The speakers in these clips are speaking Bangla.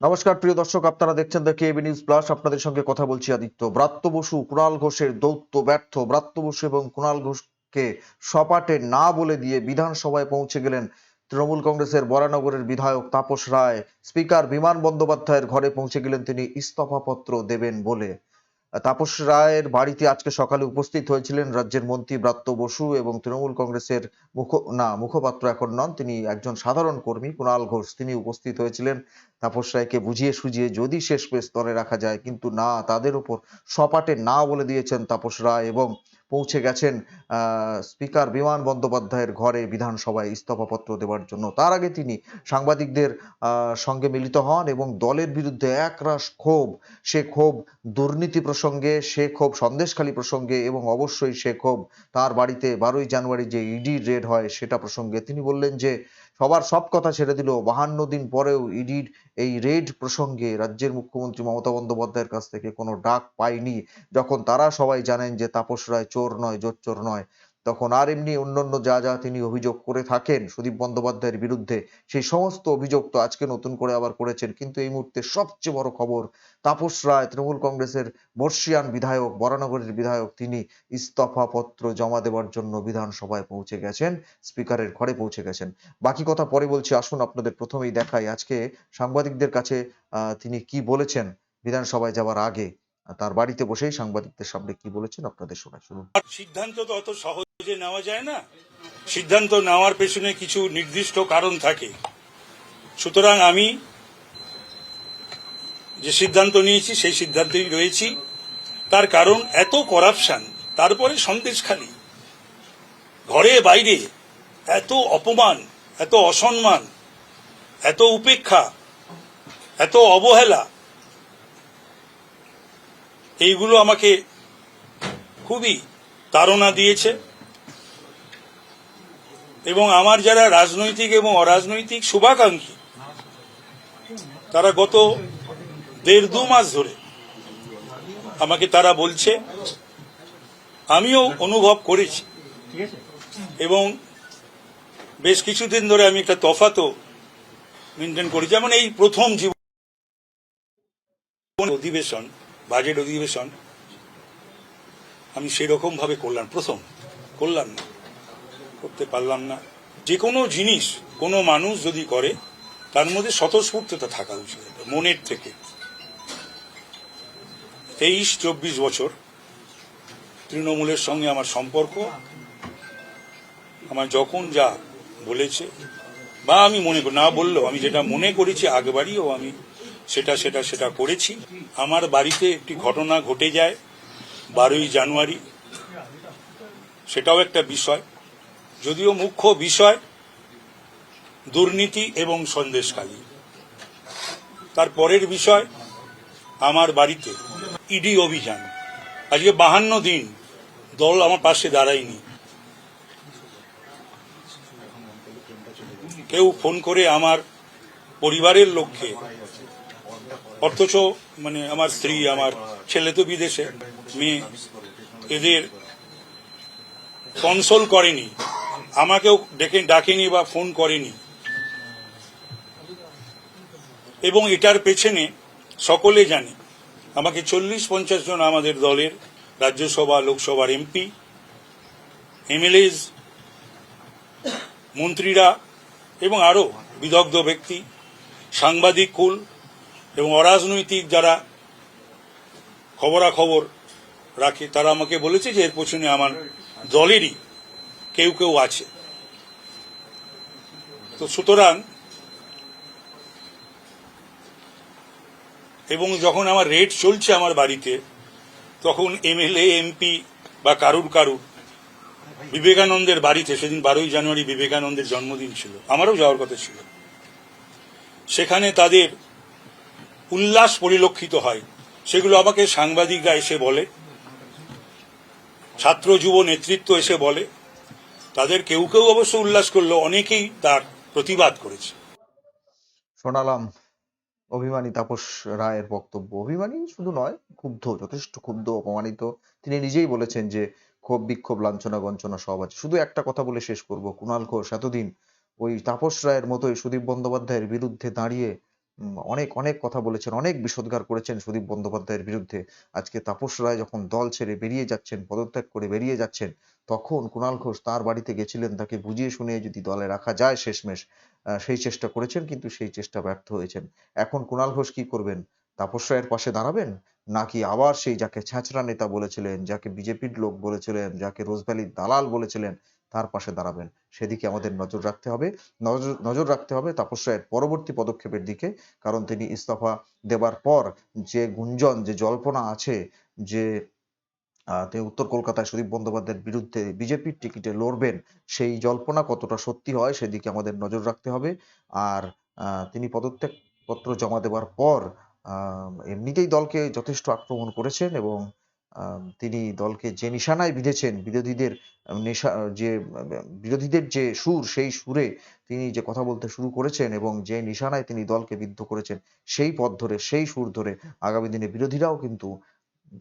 নমস্কার, প্রিয় দর্শক, আপনারা দেখছেন দ্য কেবি নিউজ প্লাস আপনাদের সঙ্গে কথা বলছি আদিত্য। ব্রাত্য বসু, কুণাল ঘোষের দৌত্য ব্যর্থ। ব্রাত্য বসু এবং কুণাল ঘোষকে সপাটে না বলে দিয়ে বিধানসভায় পৌঁছে গেলেন তৃণমূল কংগ্রেসের বরানগরের বিধায়ক তাপস রায়। স্পিকার বিমান বন্দ্যোপাধ্যায়ের ঘরে পৌঁছে গেলেন তিনি ইস্তফাপত্র দেবেন বলে। তাপস রায়ের বাড়িতে আজকে সকালে উপস্থিত হয়েছিলেন রাজ্যের মন্ত্রী ব্রাত্য বসু এবং তৃণমূল কংগ্রেসের মুখ, না, মুখপাত্র এখন নন, তিনি একজন সাধারণ কর্মী, কুণাল ঘোষ। তিনি উপস্থিত হয়েছিলেন। তাপস রায়কে বুঝিয়ে সুঝিয়ে যদি শেষ স্তরে রাখা যায়, কিন্তু না, তাদের উপর সপাটে না বলে দিয়েছেন তাপস রায় এবং পৌঁছে গেছেন স্পিকার বিমান বন্দ্যোপাধ্যায়ের ঘরে বিধানসভায় ইস্তফাপত্র দেওয়ার জন্য। তার আগে তিনি সাংবাদিকদের সঙ্গে মিলিত হন এবং দলের বিরুদ্ধে একরাশ ক্ষোভ, সে ক্ষোভ দুর্নীতি প্রসঙ্গে, সে ক্ষোভ সন্দেশখালী প্রসঙ্গে এবং অবশ্যই সে ক্ষোভ তার বাড়িতে বারোই জানুয়ারি যে ইডি রেড হয় সেটা প্রসঙ্গে। তিনি বললেন যে সবার সব কথা ছেড়ে দিল। বাহান্ন দিন পরেও ইডির এই রেড প্রসঙ্গে রাজ্যের মুখ্যমন্ত্রী মমতা বন্দ্যোপাধ্যায়ের কাছ থেকে কোনো ডাক পায়নি। যখন তারা সবাই জানেন যে তাপস রায় চোর নয় চোর নয়। তখন আর এমনি অন্যান্য যা যা তিনি অভিযোগ করে থাকেন সুদীপ বন্দ্যোপাধ্যায়ের বিরুদ্ধে, সেই সমস্ত অভিযোগ তো আজকে নতুন করে আবার করেছেন। কিন্তু এই মুহূর্তে সবচেয়ে বড় খবর, তাপস রায়, তৃণমূল কংগ্রেসের বর্ষিয়ান বিধায়ক, বরানগরের বিধায়ক, তিনি ইস্তফা পত্র জমা দেওয়ার জন্য বিধানসভায় পৌঁছে গেছেন, স্পিকারের ঘরে পৌঁছে গেছেন। বাকি কথা পরে বলছি, আসুন আপনাদের প্রথমেই দেখাই আজকে সাংবাদিকদের কাছে তিনি কি বলেছেন বিধানসভায় যাওয়ার আগে। তার বাড়িতে বসেই সাংবাদিকদের সামনে কি বলেছেন আপনাদের শোনা শুনুন। সিদ্ধান্ত তো অত সহজে নেওয়া যায় না। সিদ্ধান্ত নেওয়ার পেছনে কিছু নির্দিষ্ট কারণ থাকে। সুতরাং আমি যে সিদ্ধান্ত নিয়েছি, সেই সিদ্ধান্তেই রয়েছি। তার কারণ এত করাপশন তারপরে সন্দেশখালী ঘরে বাইরে এত অপমান, এত অসম্মান, এত উপেক্ষা, এত অবহেলা এইগুলো আমাকে খুবই তাড়না দিয়েছে। এবং আমার যারা রাজনৈতিক এবং অরাজনৈতিক শুভাকাঙ্ক্ষী, তারা গত দেড় দু মাস ধরে আমাকে তারা বলছে, আমিও অনুভব করেছি। এবং বেশ কিছুদিন ধরে আমি একটা তফাতও মেনটেন করি যেমন এই প্রথম জীবন অধিবেশন বাজেট অধিবেশন, আমি সেরকম ভাবে করলাম। প্রথম, করলাম না। করতে পারলাম না। যে কোনো জিনিস, কোনো মানুষ যদি করে, তার মধ্যে স্বতঃস্ফূর্ততা থাকা উচিত মনের থেকে। তেইশ, চব্বিশ বছর তৃণমূলের সঙ্গে আমার সম্পর্ক, আমার যখন যা বলেছে, বা আমি মনে করি, না বললেও আমি যেটা মনে করেছি আগবাড়িও আমি সেটা সেটা সেটা করেছি। আমার বাড়িতে একটি ঘটনা ঘটে যায় বারোই জানুয়ারি। সেটাও একটা বিষয়। যদিও মুখ্য বিষয় দুর্নীতি এবং সন্দেশকালী তার পরের বিষয় আমার বাড়িতে ইডি অভিযান। আজকে বাহান্ন দিন দল আমার পাশে দাঁড়ায়নি। কেউ ফোন করে আমার পরিবারের লক্ষ্যে অথচ মানে আমার স্ত্রী, আমার ছেলে তো বিদেশে, মেয়ে, এদের কনসোল করেনি, আমাকেও ডেকে, ডাকেনি বা ফোন করেনি। এবং এটার পেছনে সকলে জানে, আমাকে চল্লিশ পঞ্চাশ জন আমাদের দলের রাজ্যসভা, লোকসভার এমপি এমএলএজ মন্ত্রীরা এবং আরও বিদগ্ধ ব্যক্তি, সাংবাদিক কুল এবং অরাজনৈতিক যারা খবরাখবর রাখে, তারা আমাকে বলেছে যে এর পেছনে আমার দলেরই কেউ কেউ আছে। তো সুতরাং এবং যখন আমার রেট চলছে আমার বাড়িতে, তখন এমএলএ, এমপি বা কারুর কারুর বিবেকানন্দের বাড়িতে, সেদিন বারোই জানুয়ারি বিবেকানন্দের জন্মদিন ছিল, আমারও যাওয়ার কথা ছিল। সেখানে তাদের উল্লাস পরিলক্ষিত হয়। সেগুলো আমাকে সাংবাদিকরা এসে বলে, ছাত্র যুব নেতৃত্ব এসে বলে। তাদের কেউ কেউ অবশ্য উল্লাস করল, অনেকেই তার প্রতিবাদ করেছে। শোনালাম অভিমানী তাপস রায়ের বক্তব্য। অভিমানী শুধু নয়, ক্ষুব্ধ, যথেষ্ট ক্ষুব্ধ, অপমানিত। তিনি নিজেই বলেছেন যে, ক্ষোভ, বিক্ষোভ, লাঞ্ছনা, গঞ্চনা সব আছে। শুধু একটা কথা বলে শেষ করব। কুণাল ঘোষ এতদিন ওই তাপস রায়ের মতোই সুদীপ বন্দ্যোপাধ্যায়ের বিরুদ্ধে দাঁড়িয়ে অনেক অনেক কথা বলেছেন, অনেক বিষোদ্গার করেছেন সুদীপ বন্দ্যোপাধ্যায়ের বিরুদ্ধে। আজকে তাপস রায় যখন দল ছেড়ে বেরিয়ে যাচ্ছেন, পদত্যাগ করে বেরিয়ে যাচ্ছেন, তখন কুণাল ঘোষ তার বাড়িতে গেছিলেন, তাকে বুঝিয়ে শুনিয়ে যদি দলে রাখা যায় শেষমেশ সেই চেষ্টা করেছেন কিন্তু সেই চেষ্টা ব্যর্থ হয়েছেন। এখন কুণাল ঘোষ কি করবেন? তাপস রায়ের পাশে দাঁড়াবেন? নাকি আবার সেই যাকে ছ্যাঁচড়া নেতা বলেছিলেন, যাকে বিজেপির লোক বলেছিলেন, যাকে রোজভ্যালির দালাল বলেছিলেন তার পাশে দাঁড়াবেন। সেদিকে আমাদের নজর রাখতে হবে। নজর নজর রাখতে হবে তাপস রায়ের পরবর্তী পদক্ষেপের দিকে কারণ তিনি ইস্তফা দেবার পর যে গুঞ্জন যে জল্পনা আছে যে তিনি উত্তর কলকাতায় সুদীপ বন্দ্যোপাধ্যায়ের বিরুদ্ধে বিজেপির টিকিটে লড়বেন সেই জল্পনা কতটা সত্যি হয় সেদিকে আমাদের নজর রাখতে হবে। আর আহ, তিনি পদত্যাগ পত্র জমা দেওয়ার পর আহ, এমনিতেই দলকে যথেষ্ট আক্রমণ করেছেন এবং তিনি দলকে যে নিশানায় বিঁধেছেন, বিরোধীদের নেশা, যে, বিরোধীদের যে সুর, সেই সুরে তিনি যে কথা বলতে শুরু করেছেন এবং যে নিশানায় তিনি দলকে বিদ্ধ করেছেন, সেই পথ ধরে, সেই সুর ধরে আগামী দিনে বিরোধীরাও কিন্তু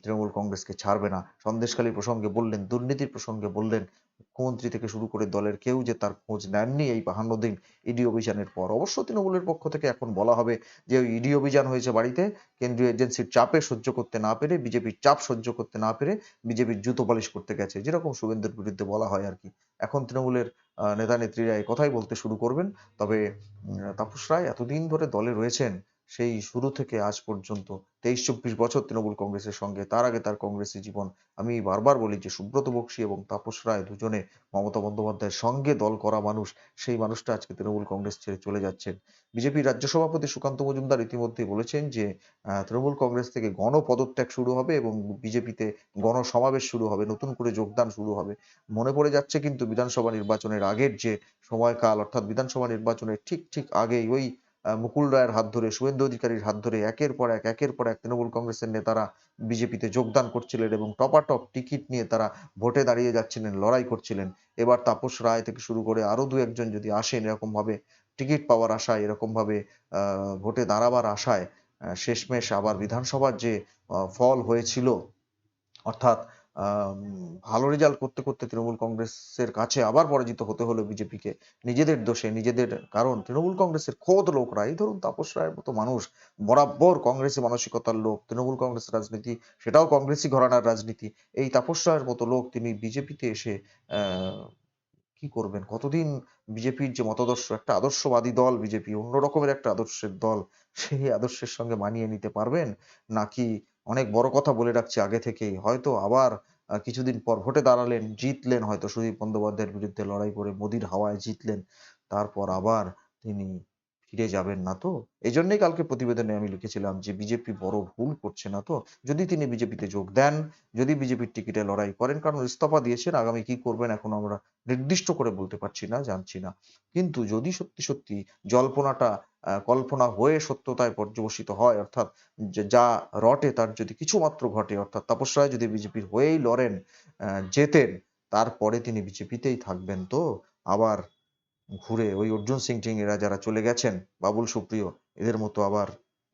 তৃণমূল কংগ্রেসকে ছাড়বে না। সন্দেশখালী প্রসঙ্গে বললেন, দুর্নীতির প্রসঙ্গে বললেন, মুখ্যমন্ত্রী থেকে শুরু করে দলের কেউ যে তার খোঁজ নেননি এই বাহান্ন দিন ইডি অভিযানের পর। অবশ্য তৃণমূলের পক্ষ থেকে এখন বলা হবে যে ওই ইডি অভিযান হয়েছে বাড়িতে, কেন্দ্রীয় এজেন্সির চাপে সহ্য করতে না পেরে, বিজেপির চাপ সহ্য করতে না পেরে বিজেপির জুতো পালিশ করতে গেছে। যেরকম শুভেন্দুর বিরুদ্ধে বলা হয় আর কি। এখন তৃণমূলের নেতা নেত্রীরা কথাই বলতে শুরু করবেন। তবে তাপস রায় এতদিন ধরে দলে রয়েছেন সেই শুরু থেকে আজ পর্যন্ত তেইশ, চব্বিশ বছর তৃণমূল কংগ্রেসের সঙ্গে, তার আগে তার কংগ্রেসী জীবন আমি বারবার বলি যে সুব্রত বক্সী এবং তাপস রায় দুজনে মমতা বন্দ্যোপাধ্যায়ের সঙ্গে দল করা মানুষ, সেই মানুষটা আজকে তৃণমূল কংগ্রেস ছেড়ে চলে যাচ্ছেন। বিজেপির রাজ্য সভাপতি সুকান্ত মজুমদার ইতিমধ্যে বলেছেন যে তৃণমূল কংগ্রেস থেকে গণ পদত্যাগ শুরু হবে এবং বিজেপিতে গণ সমাবেশ শুরু হবে, নতুন করে যোগদান শুরু হবে। মনে পড়ে যাচ্ছে কিন্তু বিধানসভা নির্বাচনের আগের যে সময়কাল, অর্থাৎ বিধানসভা নির্বাচনের ঠিক ঠিক আগেই ওই মুকুল রায়ের হাত ধরে শুভেন্দু অধিকারীর হাত ধরে একের পর এক একের পর এক তৃণমূল কংগ্রেসের নেতারা বিজেপিতে যোগদান করছিলেন এবং টপাটপ টিকিট নিয়ে তারা ভোটে দাঁড়িয়ে যাচ্ছিলেন লড়াই করছিলেন। এবার তাপস রায় থেকে শুরু করে আরও দু একজন যদি আসেন এরকম ভাবে টিকিট পাওয়ার আশায় এরকম ভাবে আহ, ভোটে দাঁড়াবার আশায় শেষমেশ আবার বিধানসভার যে ফল হয়েছিল অর্থাৎ ভালো রেজাল্ট করতে করতে তৃণমূল কংগ্রেসের কাছে আবার পরাজিত হতে হলো বিজেপিকে। নিজেদের দোষে, নিজেদের কারণ, তৃণমূল কংগ্রেসের খোদ লোকরা এই ধরুন তাপস রায়ের মতো মানুষ, বরাবর কংগ্রেসী মানসিকতার লোক, তৃণমূল কংগ্রেস রাজনীতি, সেটাও কংগ্রেসী ঘরানার রাজনীতি। এই তাপস রায়ের মতো লোক তিনি বিজেপিতে এসে কি করবেন? কতদিন বিজেপির যে মতাদর্শ, একটা আদর্শবাদী দল, বিজেপি অন্য রকমের একটা আদর্শের দল, সেই আদর্শের সঙ্গে মানিয়ে নিতে পারবেন? নাকি অনেক বড় কথা বলে রাখছি আগে থেকেই। হয়তো আবার কিছুদিন পর ভোটে দাঁড়ালেন, জিতলেন হয়তো সুদীপ বন্দ্যোপাধ্যায়ের বিরুদ্ধে লড়াই করে মোদির হাওয়ায় জিতলেন। তারপর আবার তিনি ফিরে যাবেন না তো? এই জন্যই কালকে প্রতিবেদনে আমি লিখেছিলাম যে, বিজেপি বড় ভুল করছে না তো? যদি তিনি বিজেপিতে যোগ দেন, যদি বিজেপির টিকিটে লড়াই করেন, কারণ ইস্তফা দিয়েছেন, আগামী কি করবেন এখন আমরা নির্দিষ্ট করে বলতে পারছি না, জানছি না। কিন্তু যদি সত্যি সত্যি জল্পনাটা কল্পনা হয়ে সত্যতায় পর্যবসিত হয়, অর্থাৎ যে- রটে তার যদি কিছু মাত্র ঘটে, অর্থাৎ তাপস রায় যদি বিজেপির হয়েই লড়েন জেতেন, তারপরে তিনি বিজেপিতেই থাকবেন তো? আবার ঘুরে ওই অর্জুন সিং টিং এরা যারা চলে গেছেন, বাবুল, সুপ্রিয়, এদের মতো আবার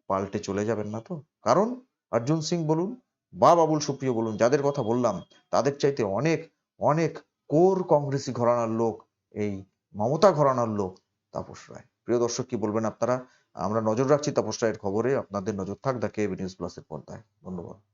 পাল্টে চলে যাবেন না তো? কারণ অর্জুন সিং বলুন বা বাবুল, সুপ্রিয় বলুন, যাদের কথা বললাম, তাদের চাইতে অনেক অনেক কোর কংগ্রেসি ঘরানার লোক এই মমতা ঘরানার লোক তাপস রায়। প্রিয় দর্শক, কি বলবেন আপনারা? আমরা নজর রাখছি তাপস রায়ের খবরে। আপনাদের নজর থাক দ্য কেবি নিউজ প্লাসের পর্দায়। ধন্যবাদ।